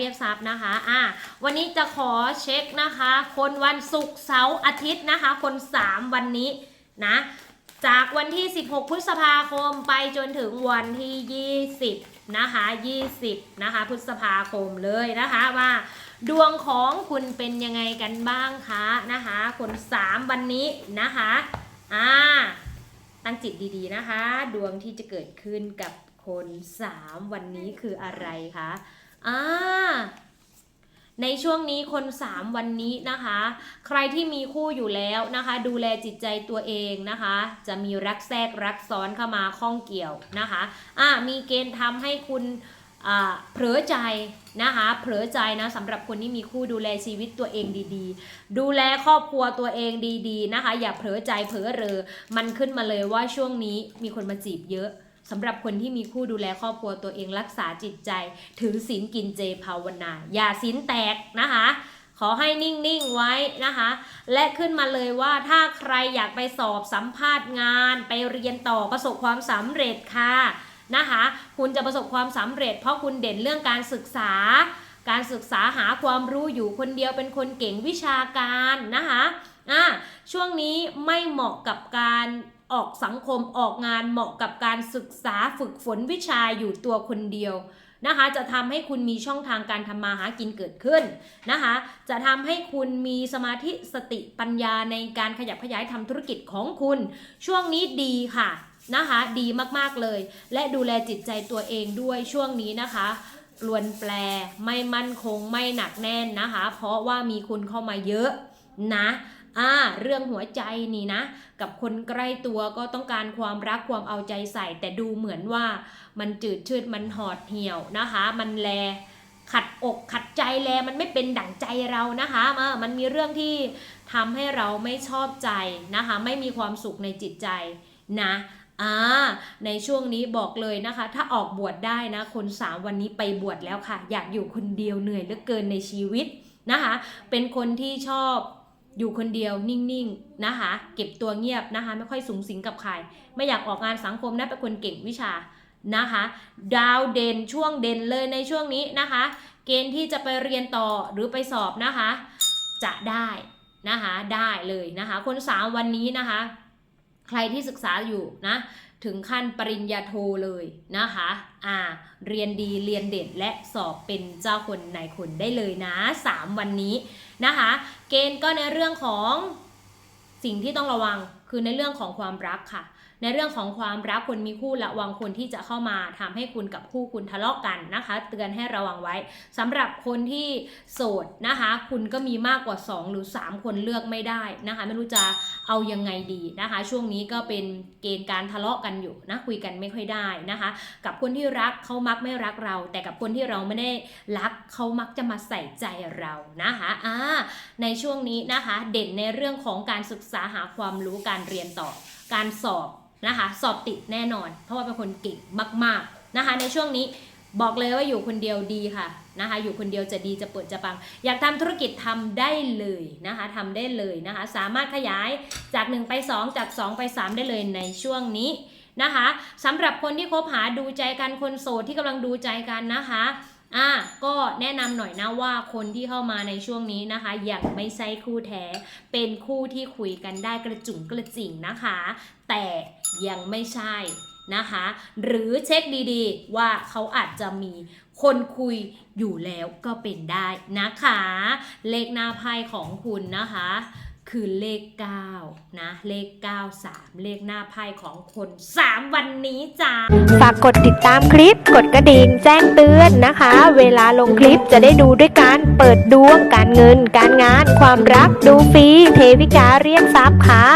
เรียกทรัพย์นะคะอะวันนี้จะขอเช็คนะคะ คนวันศุกร์เสาร์อาทิตย์นะคะ คน 3 วันนี้นะจากวันที่ 16 พฤษภาคมไปจนถึงวันที่ 20 นะคะ 20 นะคะ พฤษภาคมเลยนะคะว่าดวงของคุณเป็นยังไงกันบ้างคะนะคะ คน 3 วันนี้นะคะอ่าตั้งจิตดีๆนะคะ ดวงที่จะเกิดขึ้นกับคน 3 วันนี้คืออะไรคะ อ่าในช่วงนี้คน 3 วันนี้นะคะ ใครที่มีคู่อยู่แล้วนะคะ ดูแลจิตใจตัวเองนะคะ จะมีรักแทรกรักซ้อนเข้ามาข้องเกี่ยวนะคะอ่ามีเกณฑ์ทำให้คุณเผลอใจนะคะเผลอใจนะสำหรับคนที่มีคู่ดูแลชีวิตตัวเองดีๆ ดูแลครอบครัวตัวเองดีๆนะคะ อย่าเผลอใจเผลอเรอ มันขึ้นมาเลยว่าช่วงนี้มีคนมาจีบเยอะ สำหรับคนที่มีคู่ดูแลครอบครัวตัวเองรักษาจิตใจ ถือศีลกินเจภาวนา อย่าศีลแตกนะคะ ขอให้นิ่ง ๆ ไว้นะคะ และขึ้นมาเลยว่าถ้าใครอยากไปสอบสัมภาษณ์งาน ไปเรียนต่อประสบความสำเร็จค่ะนะคะ คุณจะประสบความสำเร็จ เพราะคุณเด่นเรื่องการศึกษา การศึกษาหาความรู้อยู่คนเดียวเป็นคนเก่งวิชาการนะคะอะช่วงนี้ไม่เหมาะกับการ ออกสังคมออกงานเหมาะกับการศึกษาฝึกฝนวิชาอยู่ตัวคนเดียวนะคะจะทำให้คุณมีช่องทางการทำมาหากินเกิดขึ้นนะคะ จะทำให้คุณมีสมาธิสติปัญญาในการขยับขยายทำธุรกิจของคุณ ช่วงนี้ดีค่ะนะคะ ดีมากๆเลย และดูแลจิตใจตัวเองด้วยช่วงนี้นะคะลวนแปลไม่มั่นคงไม่หนักแน่นนะคะ เพราะว่ามีคุณเข้ามาเยอะนะ อ่าเรื่องหัวใจนี่นะ กับคนใกล้ตัวก็ต้องการความรักความเอาใจใส่ แต่ดูเหมือนว่ามันจืดชืดมันหอดเหี่ยวนะคะ มันแลขัดอกขัดใจแลมันไม่เป็นดั่งใจเรานะคะมามันมีเรื่องที่ทำให้เราไม่ชอบใจนะคะ ไม่มีความสุขในจิตใจนะอ่าในช่วงนี้บอกเลยนะคะ ถ้าออกบวชได้นะ คนสามวันนี้ไปบวชแล้วค่ะ อยากอยู่คนเดียวเหนื่อยเหลือเกินในชีวิตนะคะ เป็นคนที่ชอบ อยู่คนเดียวนิ่งๆนะคะ เก็บตัวเงียบนะคะ ไม่ค่อยสูงสิงกับใคร ไม่อยากออกงานสังคมนะเป็นคนเก่งวิชานะคะ ดาวเด่นช่วงเด่นเลยในช่วงนี้นะคะ เกณฑ์ที่จะไปเรียนต่อหรือไปสอบนะคะ จะได้นะคะได้เลยนะคะ คนสาววันนี้นะคะ ใครที่ศึกษาอยู่นะ ถึงขั้นปริญญาโทเลยนะคะอ่าเรียนดีเรียนเด่นและสอบเป็นเจ้าคนนายคนได้เลยนะ 3 วันนี้นะคะ เกณฑ์ก็ในเรื่องของสิ่งที่ต้องระวังคือในเรื่องของความรักค่ะ ในเรื่องของความรักคนมีคู่ระวังคนที่จะเข้ามาทำให้คุณกับคู่คุณทะเลาะกันนะคะ เตือนให้ระวังไว้สำหรับคนที่โสดนะคะ คุณก็มีมากกว่า 2 หรือ 3 คนเลือกไม่ได้นะคะ ไม่รู้จะเอายังไงดีนะคะ ช่วงนี้ก็เป็นเกณฑ์การทะเลาะกันอยู่นะคุยกันไม่ค่อยได้นะคะ กับคนที่รักเขามักไม่รักเรา แต่กับคนที่เราไม่ได้รักเขามักจะมาใส่ใจเรานะคะอ่าในช่วงนี้นะคะ เด่นในเรื่องของการศึกษาหาความรู้การเรียนต่อการสอบ นะคะ สอบติดแน่นอน เพราะว่าเป็นคนเก่งมาก ๆนะคะ ในช่วงนี้บอกเลยว่าอยู่คนเดียวดีค่ะนะคะ อยู่คนเดียวจะดีจะเปิดจะปัง อยากทำธุรกิจทำได้เลยนะคะทำได้เลยนะคะ สามารถขยายจาก 1 ไป 2 จาก 2 ไป 3 ได้เลยในช่วงนี้นะคะสำหรับคนที่คบหาดูใจกันคนโสดที่กำลังดูใจกันนะคะ อะก็แนะนำหน่อยนะว่าคนที่เข้ามาในช่วงนี้นะคะยังไม่ใช่คู่แท้ เป็นคู่ที่คุยกันได้กระจุ่งกระจิ่งนะคะ แต่ยังไม่ใช่นะคะ หรือเช็คดีๆ ว่าเขาอาจจะมีคนคุยอยู่แล้วก็เป็นได้นะคะ เลขหน้าไพ่ของคุณนะคะ คือเลข 9 นะ เลข 93 เลขหน้าไพ่ของคน 3 วันนี้จ้าฝากกดติดตามคลิป กดกระดิ่งแจ้งเตือนนะคะ เวลาลงคลิปจะได้ดูด้วยการเปิดดวงการเงิน การงาน ความรักดูฟรีเทวิกาเรียกทรัพย์ค่ะ